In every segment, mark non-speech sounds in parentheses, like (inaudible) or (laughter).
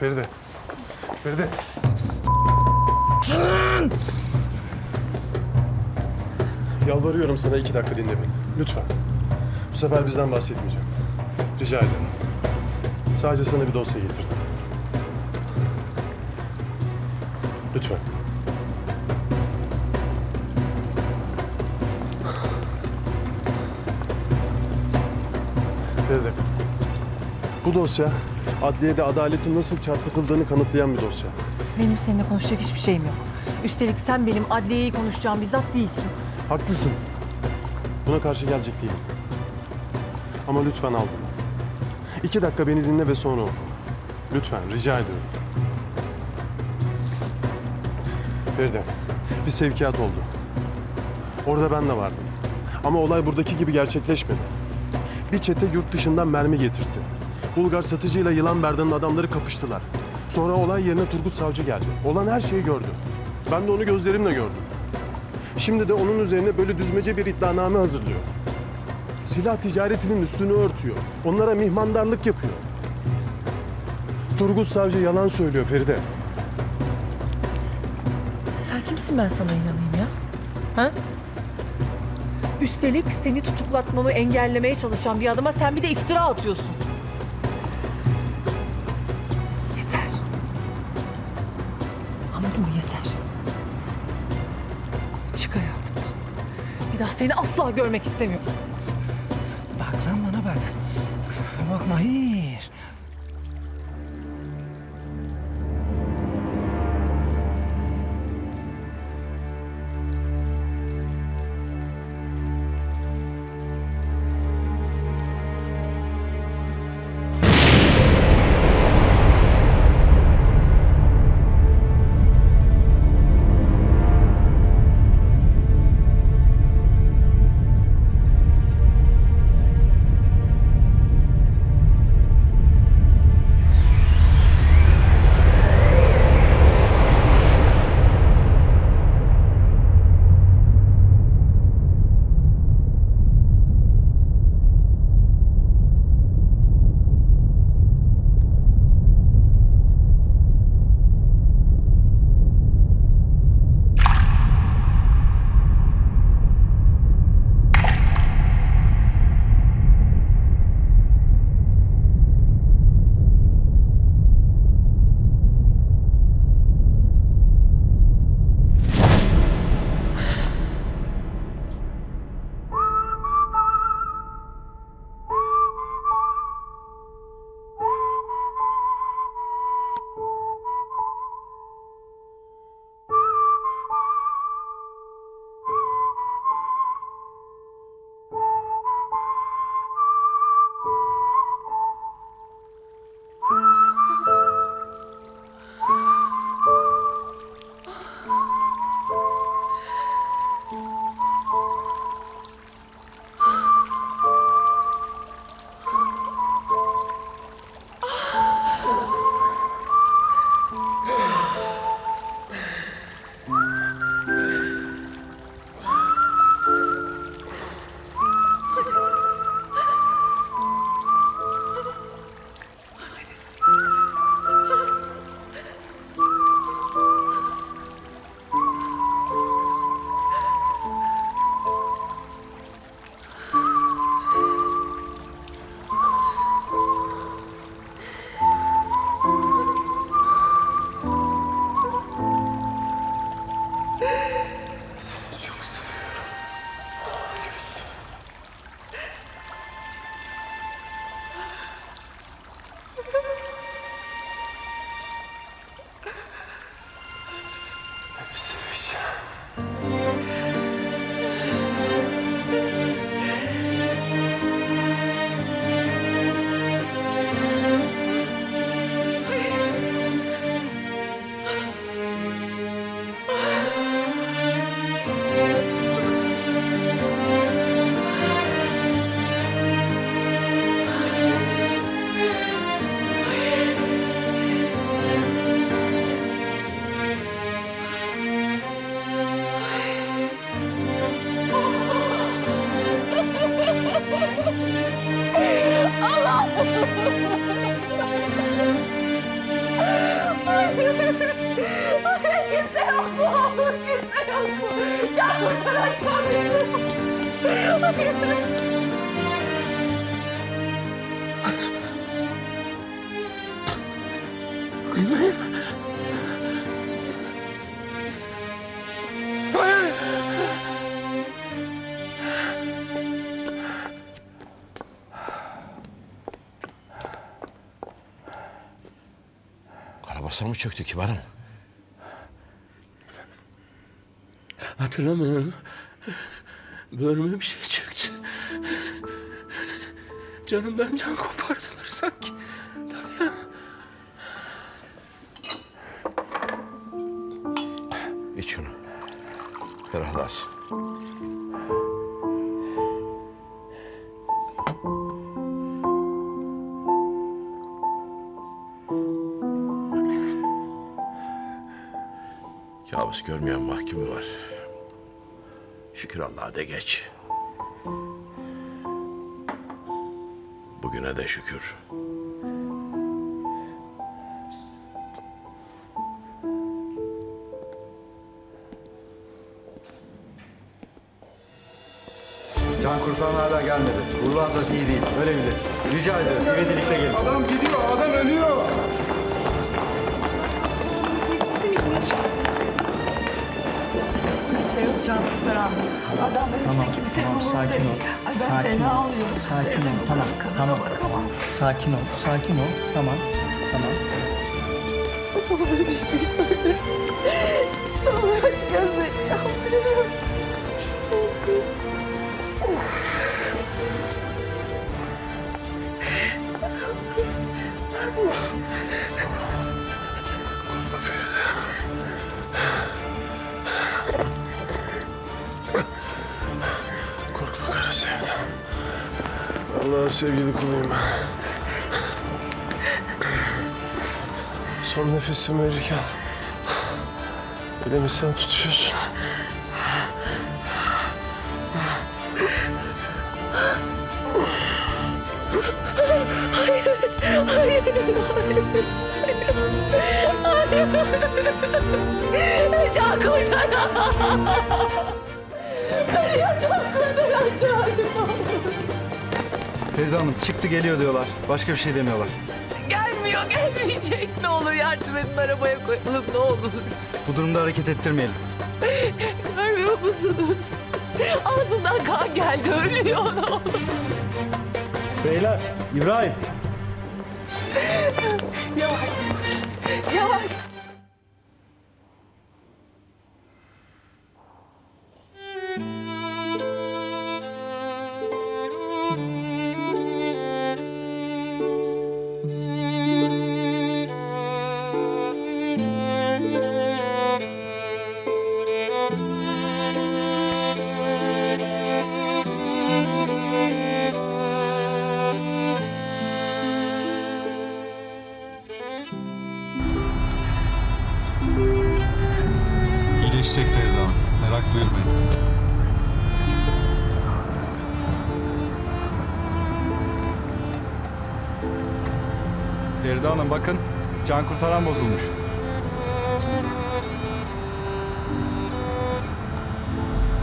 Feride. Feride. Yalvarıyorum sana iki dakika dinle beni. Lütfen. Bu sefer bizden bahsetmeyeceğim. Rica ederim. Sadece sana bir dosya getirdim. Lütfen. Feride. Bu dosya adliyede adaletin nasıl çarpıtıldığını kanıtlayan bir dosya. Benim seninle konuşacak hiçbir şeyim yok. Üstelik sen benim adliyeyi konuşacağım bizzat değilsin. Haklısın. Buna karşı gelecek değilim. Ama lütfen al bunu. İki dakika beni dinle ve sonra oku. Lütfen, rica ediyorum. Feride, bir sevkiyat oldu. Orada ben de vardım. Ama olay buradaki gibi gerçekleşmedi. Bir çete yurt dışından mermi getirtti. Bulgar satıcıyla Yılan Berdan'ın adamları kapıştılar. Sonra olay yerine Turgut Savcı geldi. Olan her şeyi gördü. Ben de onu gözlerimle gördüm. Şimdi de onun üzerine böyle düzmece bir iddianame hazırlıyor. Silah ticaretinin üstünü örtüyor. Onlara mihmandarlık yapıyor. Turgut Savcı yalan söylüyor Feride. Sen kimsin ben sana inanayım ya? Ha? Üstelik seni tutuklatmamı engellemeye çalışan bir adama sen bir de iftira atıyorsun. Seni asla görmek istemiyorum. Bak lan bana bak. Bak Mahir. Karabasan mı çöktü kibarım? Hatırlamıyorum. Bölüme bir şey çöktü. Canımdan can kopardılar sanki. İç şunu. Ferahlasın. Kabus görmeyen mahkumu var. Şükür Allah'a de geç. Bugüne de şükür. Can kurtaran hala gelmedi. Uğurlu Hazret iyi değil. Öyle bilir. Rica ediyoruz. İvedilikle gelin. Adam gidiyor. Adam ölüyor. Can kurtaran. Adam ölürse Tamam, kimse tamam, bulur sakin ol. Ay ben Sakin fena ol. oluyorum. Sakin Dedim, ol. Tamam, tamam. bakamam. Sakin ol, sakin ol. Tamam, tamam. (laughs) Bana bir şey söyle. Ne olur aç gözlerini Sevgili kuluyum. Son nefesimi verirken elimi sen tutuyorsun. Can kurtaran. Ölüyor can kurtaran can. Feride Hanım çıktı geliyor diyorlar. Başka bir şey demiyorlar. Gelmiyor gelmeyecek. Ne olur yardım edin arabaya koyalım ne olur. Bu durumda hareket ettirmeyelim. Görmüyor musunuz? Ağzından kan geldi ölüyor ne olur. Beyler, İbrahim. Yavaş. Yavaş. İyileşecek Feride Hanım. Merak buyurmayın. Feride Hanım bakın. Can kurtaran bozulmuş.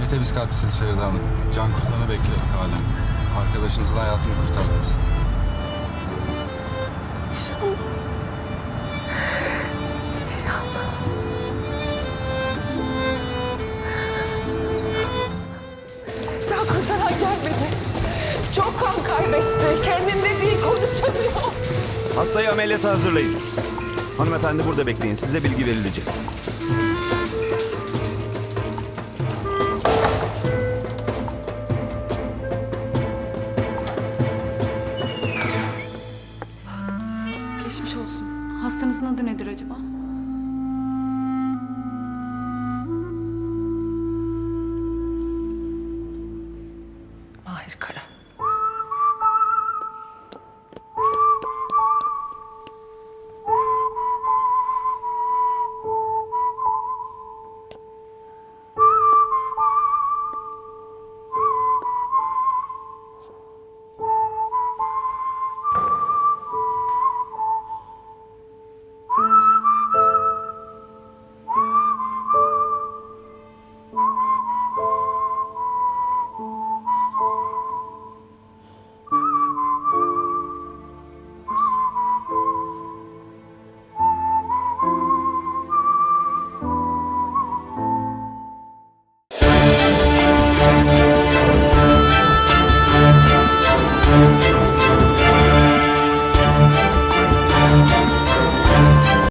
Ne temiz kalplisiniz Feride Hanım. Can kurtaranı bekliyorduk hala. Arkadaşınızın hayatını kurtardınız. İnşallah. İnşallah. Kurtaran gelmedi. Çok kan kaybetti. Kendinde değil konuşamıyor. Hastayı ameliyata hazırlayın. Hanımefendi burada bekleyin. Size bilgi verilecek. Hayır Kara.